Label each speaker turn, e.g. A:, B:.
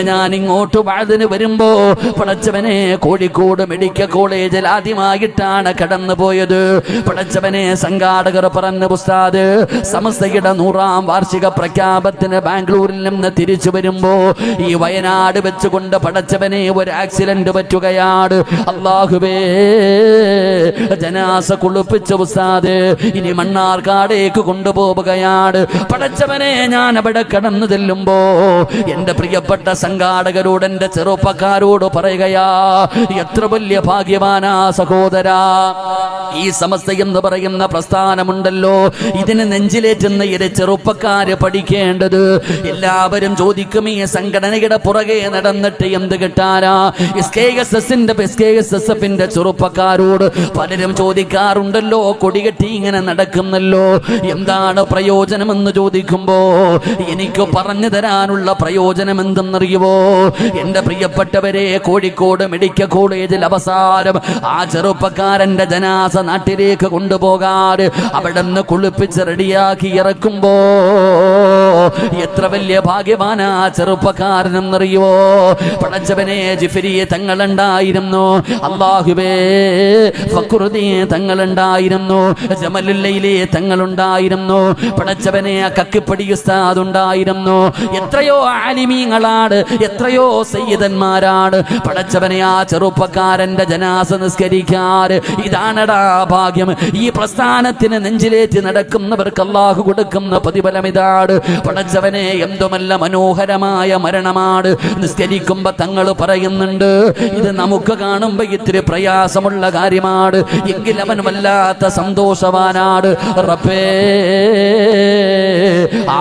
A: ഞാൻ ഇങ്ങോട്ട് വാഴതിന് വരുമ്പോ പടച്ചവനെ കോഴിക്കോട് മെഡിക്കൽ കോളേജിൽ ആദ്യമായിട്ടാണ് കടന്നു പോയത്. പടച്ചവനെ സംഘാടകർ പറഞ്ഞ പുസ്താദ് സമസ്തയുടെ നൂറാം വാർഷിക പ്രഖ്യാപനത്തിന് ബാംഗ്ലൂരിൽ നിന്ന് തിരിച്ചു വരുമ്പോ ഈ വയനാട് വെച്ചുകൊണ്ട് പടച്ചവനെ ഒരു ആക്സിഡന്റ് പറ്റുകയാണ്. അള്ളാഹുബേ ജനാസ കുളിപ്പിച്ച ഉസ്താദ് ഇനി മണ്ണാർക്കാടേക്ക് കൊണ്ടുപോവുകയാണ്. പടച്ചവനെ ഞാൻ അവിടെ കടന്നു ചെല്ലുമ്പോ എന്റെ പ്രിയപ്പെട്ട സംഘാടകരോട് ചെറുപ്പക്കാരോട് പറയുകയാ എത്ര വലിയ ഭാഗ്യവാനാ സഹോദര. ഈ സമസ്ത എന്ന് പറയുന്ന പ്രസ്ഥാനമുണ്ടല്ലോ. ഇതിന് നെഞ്ചിലേറ്റുന്ന ഇര ചെറുപ്പക്കാര് പഠിക്കേണ്ടത്. എല്ലാവരും ചോദിക്കും ഈ സംഘടനയുടെ പുറകെ നടന്നിട്ട് എന്ത് കിട്ടാനാ? എസ് കെ എസ് എസിന്റെ എസ് കെ എസ് എസ് എഫിന്റെ ചെറുപ്പക്കാരോട് പലരും ചോദിക്കാറുണ്ടല്ലോ കൊടികെട്ടി ഇങ്ങനെ നടക്കുന്നല്ലോ. എന്താണ് പ്രയോജനമെന്ന് ചോദിക്കുമ്പോ എനിക്ക് പറഞ്ഞു തരാനുള്ള പ്രയോജനം എന്തെന്നറിയുവോ എന്റെ പ്രിയപ്പെട്ടവരെ കോഴിക്കോട് മെഡിക്കൽ കോളേജിൽ അവസാനം ആ ചെറുപ്പക്കാരന്റെ ജനാസ നാട്ടിലേക്ക് കൊണ്ടുപോകാറ് അവിടെ നിന്ന് കുളിപ്പിച്ച് റെഡിയാക്കി ഇറക്കുമ്പോ എത്ര വലിയ ഭാഗ്യവാനാ ചെറുപ്പക്കാരനെന്നറിയോ പടച്ചവനെ ജിഫിരിയെ തങ്ങളുണ്ടായിരുന്നു. അള്ളാഹുബേ ഫക്കുറുദീ തങ്ങളുണ്ടായിരുന്നു. ജമലുല്ലയിലെ തങ്ങളുണ്ടായിരുന്നു. പടച്ചവനെ കക്കിപ്പടി ഉണ്ടായിരുന്നു. എത്രയോ ആലിമീങ്ങളാണ് എത്രയോ സയ്യിദന്മാരാണ്. പടച്ചവനെ ആ ചെറുപ്പക്കാരന്റെ ജനാസ നിസ്കരിക്കാറ്. ഇതാണടാ ഭാഗ്യം. ഈ പ്രസ്ഥാനത്തിന് നെഞ്ചിലേറ്റ് നടക്കുന്നവർക്ക് അള്ളാഹു കൊടുക്കുന്ന പ്രതിഫലം ഇതാണ്. പടച്ചവനെ എന്തുമല്ല മനോഹരമായ മരണമാണ്. നിസ്കരിക്കുമ്പോ തങ്ങൾ പറയുന്നുണ്ട് ഇത് നമുക്ക് കാണുമ്പോ ഇത്തിരി പ്രയാസമുള്ള കാര്യമാണ്. എങ്കിൽ അവൻ വല്ലാത്ത സന്തോഷവാനാണ്. റബ്ബേ